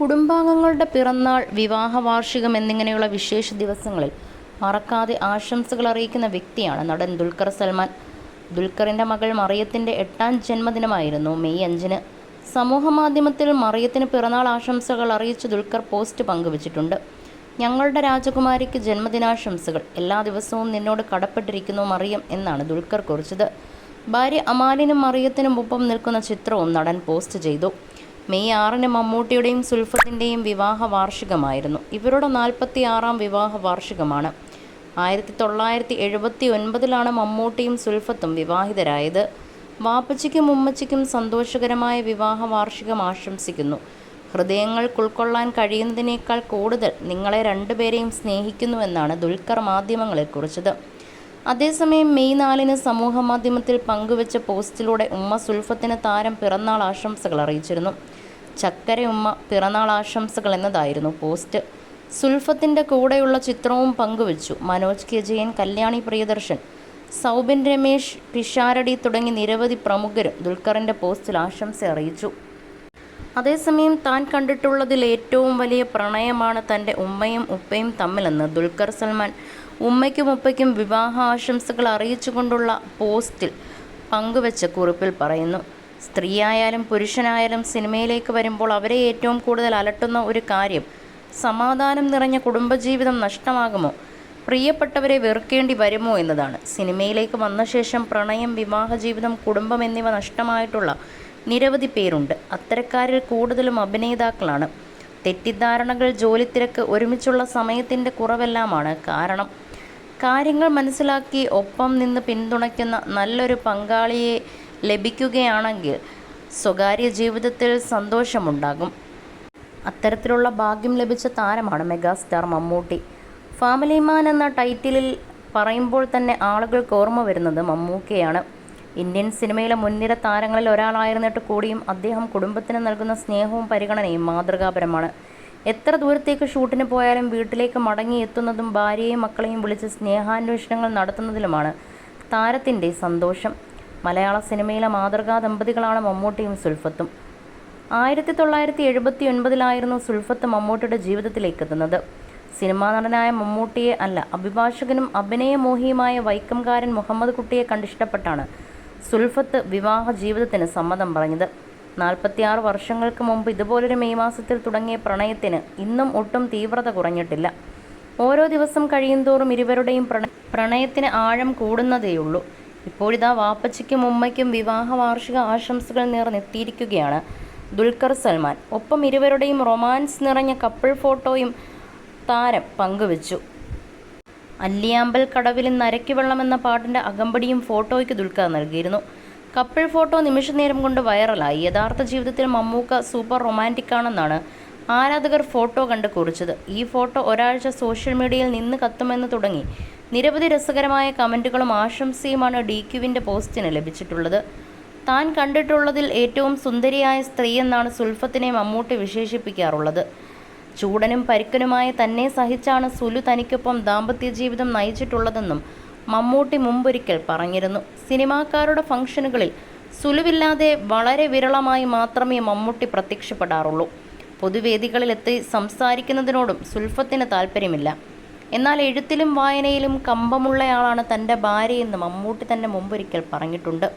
കുടുംബാംഗങ്ങളുടെ പിറന്നാൾ വിവാഹ വാർഷികം എന്നിങ്ങനെയുള്ള വിശേഷ ദിവസങ്ങളിൽ മറക്കാതെ ആശംസകൾ അറിയിക്കുന്ന വ്യക്തിയാണ് നടൻ ദുൽഖർ സൽമാൻ. ദുൽഖറിന്റെ മകൾ മറിയത്തിന്റെ എട്ടാം ജന്മദിനമായിരുന്നു മെയ് അഞ്ചിന്. സമൂഹമാധ്യമത്തിൽ മറിയത്തിന് പിറന്നാൾ ആശംസകൾ അറിയിച്ച് ദുൽഖർ പോസ്റ്റ് പങ്കുവച്ചിട്ടുണ്ട്. ഞങ്ങളുടെ രാജകുമാരിക്ക് ജന്മദിനാശംസകൾ. എല്ലാ ദിവസവും നിന്നോട് കടപ്പെട്ടിരിക്കുന്നു മറിയം എന്നാണ് ദുൽഖർ കുറിച്ചത്. ഭാര്യ അമാലിനും മറിയത്തിനും ഒപ്പം നിൽക്കുന്ന ചിത്രവും നടൻ പോസ്റ്റ് ചെയ്തു. മെയ് ആറിന് മമ്മൂട്ടിയുടെയും സുൽഫത്തിന്റെയും വിവാഹ വാർഷികമായിരുന്നു. ഇവരുടെ നാൽപ്പത്തി ആറാം വിവാഹ വാർഷികമാണ്. ആയിരത്തി തൊള്ളായിരത്തി എഴുപത്തി ഒൻപതിലാണ് മമ്മൂട്ടിയും സുൽഫത്തും വിവാഹിതരായത്. വാപ്പച്ചിക്കും ഉമ്മച്ചിക്കും സന്തോഷകരമായ വിവാഹ വാർഷികം ആശംസിക്കുന്നു. ഹൃദയങ്ങൾ ഉൾക്കൊള്ളാൻ കഴിയുന്നതിനേക്കാൾ കൂടുതൽ നിങ്ങളെ രണ്ടുപേരെയും സ്നേഹിക്കുന്നുവെന്നാണ് ദുൽഖർ മാധ്യമങ്ങളെ കുറിച്ചത്. അതേസമയം മെയ് നാലിന് സമൂഹ മാധ്യമത്തിൽ പങ്കുവച്ച പോസ്റ്റിലൂടെ ഉമ്മ സുൽഫത്തിന് താരം പിറന്നാൾ ആശംസകൾ അറിയിച്ചിരുന്നു. ചക്കര ഉമ്മ പിറന്നാൾ ആശംസകൾ എന്നതായിരുന്നു പോസ്റ്റ്. സുൽഫത്തിന്റെ കൂടെയുള്ള ചിത്രവും പങ്കുവച്ചു മനോജ് കെ ജയൻ കല്യാണി പ്രിയദർശൻ സൗബിൻ രമേശ് പിഷാരടി തുടങ്ങി നിരവധി പ്രമുഖരും ദുൽഖറിന്റെ പോസ്റ്റിൽ ആശംസ അറിയിച്ചു. അതേസമയം താൻ കണ്ടിട്ടുള്ളതിൽ ഏറ്റവും വലിയ പ്രണയമാണ് തന്റെ ഉമ്മയും ഉപ്പയും തമ്മിലെന്ന് ദുൽഖർ സൽമാൻ ഉമ്മയ്ക്കും ഉപ്പയ്ക്കും വിവാഹ ആശംസകൾ അറിയിച്ചുകൊണ്ടുള്ള പോസ്റ്റിൽ പങ്കുവച്ച കുറിപ്പിൽ പറയുന്നു. സ്ത്രീയായാലും പുരുഷനായാലും സിനിമയിലേക്ക് വരുമ്പോൾ അവരെ ഏറ്റവും കൂടുതൽ അലട്ടുന്ന ഒരു കാര്യം സമാധാനം നിറഞ്ഞ കുടുംബജീവിതം നഷ്ടമാകുമോ? പ്രിയപ്പെട്ടവരെ വെറുക്കേണ്ടി വരുമോ എന്നതാണ്. സിനിമയിലേക്ക് വന്ന ശേഷം പ്രണയം വിവാഹ ജീവിതം കുടുംബം എന്നിവ നഷ്ടമായിട്ടുള്ള നിരവധി പേരുണ്ട്. അത്തരക്കാരിൽ കൂടുതലും അഭിനേതാക്കളാണ്. തെറ്റിദ്ധാരണകൾ ജോലിത്തിരക്ക് ഒരുമിച്ചുള്ള സമയത്തിന്റെ കുറവെല്ലാമാണ് കാരണം കാര്യങ്ങൾ മനസ്സിലാക്കി ഒപ്പം നിന്ന് പിന്തുണയ്ക്കുന്ന നല്ലൊരു പങ്കാളിയെ ലഭിക്കുകയാണെങ്കിൽ സ്വകാര്യ ജീവിതത്തിൽ സന്തോഷമുണ്ടാകും. അത്തരത്തിലുള്ള ഭാഗ്യം ലഭിച്ച താരമാണ് മെഗാസ്റ്റാർ മമ്മൂട്ടി. ഫാമിലി മാൻ എന്ന ടൈറ്റിലിൽ പറയുമ്പോൾ തന്നെ ആളുകൾക്ക് ഓർമ്മ വരുന്നത് മമ്മൂക്കയാണ്. ഇന്ത്യൻ സിനിമയിലെ മുൻനിര താരങ്ങളിൽ ഒരാളായിരുന്നിട്ട് കൂടിയും അദ്ദേഹം കുടുംബത്തിന് നൽകുന്ന സ്നേഹവും പരിഗണനയും മാതൃകാപരമാണ്. എത്ര ദൂരത്തേക്ക് ഷൂട്ടിന് പോയാലും വീട്ടിലേക്ക് മടങ്ങി എത്തുന്നതും ഭാര്യയെയും മക്കളെയും വിളിച്ച് സ്നേഹാന്വേഷണങ്ങൾ നടത്തുന്നതിലുമാണ് താരത്തിന്റെ സന്തോഷം. മലയാള സിനിമയിലെ മാതൃകാ ദമ്പതികളാണ് മമ്മൂട്ടിയും സുൽഫത്തും. ആയിരത്തി തൊള്ളായിരത്തി എഴുപത്തി ഒൻപതിലായിരുന്നു സുൽഫത്ത് മമ്മൂട്ടിയുടെ ജീവിതത്തിലേക്ക് എത്തുന്നത് സിനിമാ നടനായ മമ്മൂട്ടിയെ അല്ല അഭിഭാഷകനും അഭിനയമോഹിയുമായ വൈക്കംകാരൻ മുഹമ്മദ് കുട്ടിയെ കണ്ടിഷ്ടപ്പെട്ടാണ് സുൽഫത്ത് വിവാഹ ജീവിതത്തിന് സമ്മതം പറഞ്ഞത്. നാൽപ്പത്തിയാറ് വർഷങ്ങൾക്ക് മുമ്പ് ഇതുപോലൊരു മെയ് മാസത്തിൽ തുടങ്ങിയ പ്രണയത്തിന് ഇന്നും ഒട്ടും തീവ്രത കുറഞ്ഞിട്ടില്ല. ഓരോ ദിവസം കഴിയുന്തോറും ഇരുവരുടെയും പ്രണ പ്രണയത്തിന് ആഴം കൂടുന്നതേയുള്ളൂ. ഇപ്പോഴിതാ വാപ്പച്ചിക്കും ഉമ്മയ്ക്കും വിവാഹ വാർഷിക ആശംസകൾ നേർന്നെത്തിയിരിക്കുകയാണ് ദുൽഖർ സൽമാൻ. ഒപ്പം ഇരുവരുടെയും റൊമാൻസ് നിറഞ്ഞ കപ്പിൾ ഫോട്ടോയും താരം പങ്കുവച്ചു. അല്ലിയാമ്പൽ കടവിൽ നരയ്ക്ക് വെള്ളം എന്ന പാട്ടിന്റെ അകമ്പടിയും ഫോട്ടോയ്ക്ക് ദുൽഖർ നൽകിയിരുന്നു. കപ്പിൾ ഫോട്ടോ നിമിഷനേരം കൊണ്ട് വൈറലായി. യഥാർത്ഥ ജീവിതത്തിൽ മമ്മൂക്ക സൂപ്പർ റൊമാന്റിക് ആണെന്നാണ് ആരാധകർ ഫോട്ടോ കണ്ട് കുറിച്ചത്. ഈ ഫോട്ടോ ഒരാഴ്ച സോഷ്യൽ മീഡിയയിൽ നിന്ന് കത്തുമെന്ന് തുടങ്ങി. നിരവധി രസകരമായ കമന്റുകളും ആശംസയുമാണ് ഡി ക്യുവിന്റെ പോസ്റ്റിന് ലഭിച്ചിട്ടുള്ളത്. താൻ കണ്ടിട്ടുള്ളതിൽ ഏറ്റവും സുന്ദരിയായ സ്ത്രീ എന്നാണ് സുൽഫത്തിനെ മമ്മൂട്ടി വിശേഷിപ്പിക്കാറുള്ളത്. ചൂടനും പരുക്കനുമായ തന്നെ സഹിച്ചാണ് സുലു തനിക്കൊപ്പം ദാമ്പത്യ ജീവിതം നയിച്ചിട്ടുള്ളതെന്നും മമ്മൂട്ടി മുമ്പൊരിക്കൽ പറഞ്ഞിരുന്നു. സിനിമാക്കാരുടെ ഫംഗ്ഷനുകളിൽ സുലുവില്ലാതെ വളരെ വിരളമായി മാത്രമേ മമ്മൂട്ടി പ്രത്യക്ഷപ്പെടാറുള്ളൂ. പൊതുവേദികളിലെത്തി സംസാരിക്കുന്നതിനോടും സുൽഫത്തിന് താല്പര്യമില്ല. എന്നാൽ എഴുത്തിലും വായനയിലും കമ്പമുള്ളയാളാണ് തന്റെ ഭാര്യയെന്ന് മമ്മൂട്ടി തന്നെ മുമ്പൊരിക്കൽ പറഞ്ഞിട്ടുണ്ട്.